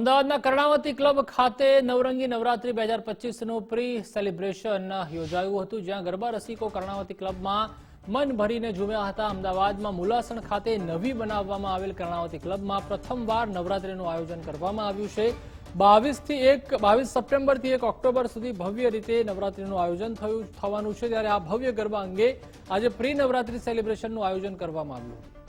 અમદાવાદના કર્ણાવતી ક્લબ ખાતે નવરંગી નવરાત્રી બે હજાર પચીસનું પ્રી સેલિબ્રેશન યોજાયું હતું, જ્યાં ગરબા રસિકો કર્ણાવતી ક્લબમાં મન ભરીને ઝૂમ્યા હતા. અમદાવાદમાં મુલાસણ ખાતે નવી બનાવવામાં આવેલ કર્ણાવતી ક્લબમાં પ્રથમવાર નવરાત્રીનું આયોજન કરવામાં આવ્યું છે. બાવીસથી એક, બાવીસ સપ્ટેમ્બરથી એક ઓક્ટોબર સુધી ભવ્ય રીતે નવરાત્રીનું આયોજન થયું, થવાનું છે. ત્યારે આ ભવ્ય ગરબા અંગે આજે પ્રી નવરાત્રી સેલિબ્રેશનનું આયોજન કરવામાં આવ્યું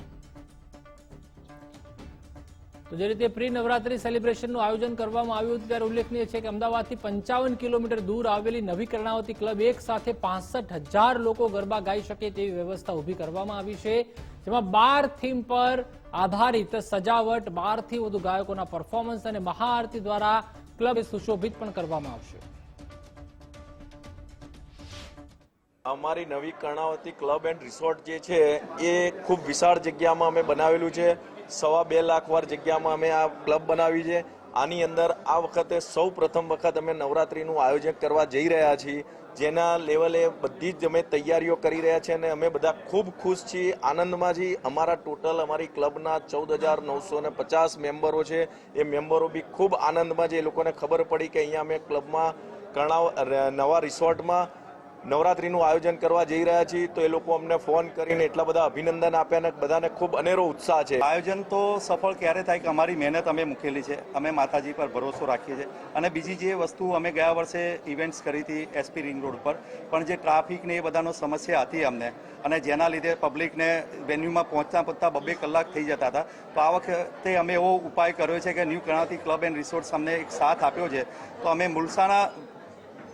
તો જે રીતે પ્રી નવરાત્રી સેલિબ્રેશનનું આયોજન કરવામાં આવ્યું હતું, ત્યારે ઉલ્લેખનીય છે કે અમદાવાદથી પંચાવન કિલોમીટર દૂર આવેલી નવી કર્ણાવતી ક્લબ એક સાથે પાસઠ હજાર લોકો ગરબા ગાઈ શકે તેવી વ્યવસ્થા ઊભી કરવામાં આવી છે, જેમાં બાર થીમ પર આધારિત સજાવટ, બારથી વધુ ગાયકોના પરફોર્મન્સ અને મહાઆરતી દ્વારા ક્લબ સુશોભિત પણ કરવામાં આવશે. અમારી નવી કર્ણાવતી ક્લબ એન્ડ રિસોર્ટ જે છે, એ ખૂબ વિશાળ જગ્યામાં અમે બનાવેલું છે. સવા બે લાખ વાર જગ્યામાં અમે આ ક્લબ બનાવી છે. આની અંદર આ વખતે સૌ પ્રથમ વખત અમે નવરાત્રિનું આયોજન કરવા જઈ રહ્યા છીએ. જેના લેવલે બધી જ અમે તૈયારીઓ કરી રહ્યા છીએ અને અમે બધા ખૂબ ખુશ છીએ, આનંદમાં છીએ. અમારા ટોટલ અમારી ક્લબના ચૌદ હજાર નવસો ને પચાસ મેમ્બરો છે. એ મેમ્બરો બી ખૂબ આનંદમાં છે. એ લોકોને ખબર પડી કે અહીંયા અમે ક્લબમાં કર્ણાવ, નવા રિસોર્ટમાં નવરાત્રીનું આયોજન કરવા જઈ રહ્યા છીએ, તો એ લોકો અમને ફોન કરીને એટલા બધા અભિનંદન આપ્યા અને બધાને ખૂબ અનેરો ઉત્સાહ છે. આયોજન તો સફળ ક્યારે થાય કે અમારી મહેનત અમે મૂકેલી છે, અમે માતાજી પર ભરોસો રાખીએ છીએ. અને બીજી જે વસ્તુ અમે ગયા વર્ષે ઇવેન્ટ્સ કરી હતી એસપી રિંગ રોડ પર, પણ જે ટ્રાફિક ને એ બધાનો સમસ્યા હતી અમને. અને જેના લીધે પબ્લિકને વેન્યુમાં પહોંચતા પહોંચતા બબે કલાક થઈ જતા હતા. તો આ વખતે અમે એવો ઉપાય કર્યો છે કે new Karnavati club and resorts અમને એક સાથ આપ્યો છે. તો અમે મુલસાણા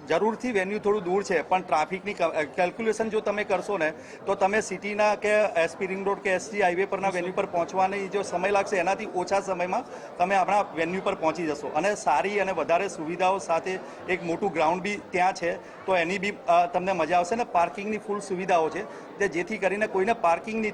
જરૂરથી વેન્યુ થોડું દૂર છે, પણ ટ્રાફિકની કેલ્ક્યુલેશન જો તમે કરશો ને, તો તમે સિટીના કે એસપી રિંગ રોડ કે એસજી હાઈવે પરના વેન્યુ પર પહોંચવાની જો સમય લાગશે, એનાથી ઓછા સમયમાં તમે આપણા વેન્યુ પર પહોંચી જશો. અને સારી અને વધારે સુવિધાઓ સાથે એક મોટું ગ્રાઉન્ડ બી ત્યાં છે, તો એની બી તમને મજા આવશે ને પાર્કિંગની ફૂલ સુવિધાઓ છે જેથી કરીને કોઈને પાર્કિંગની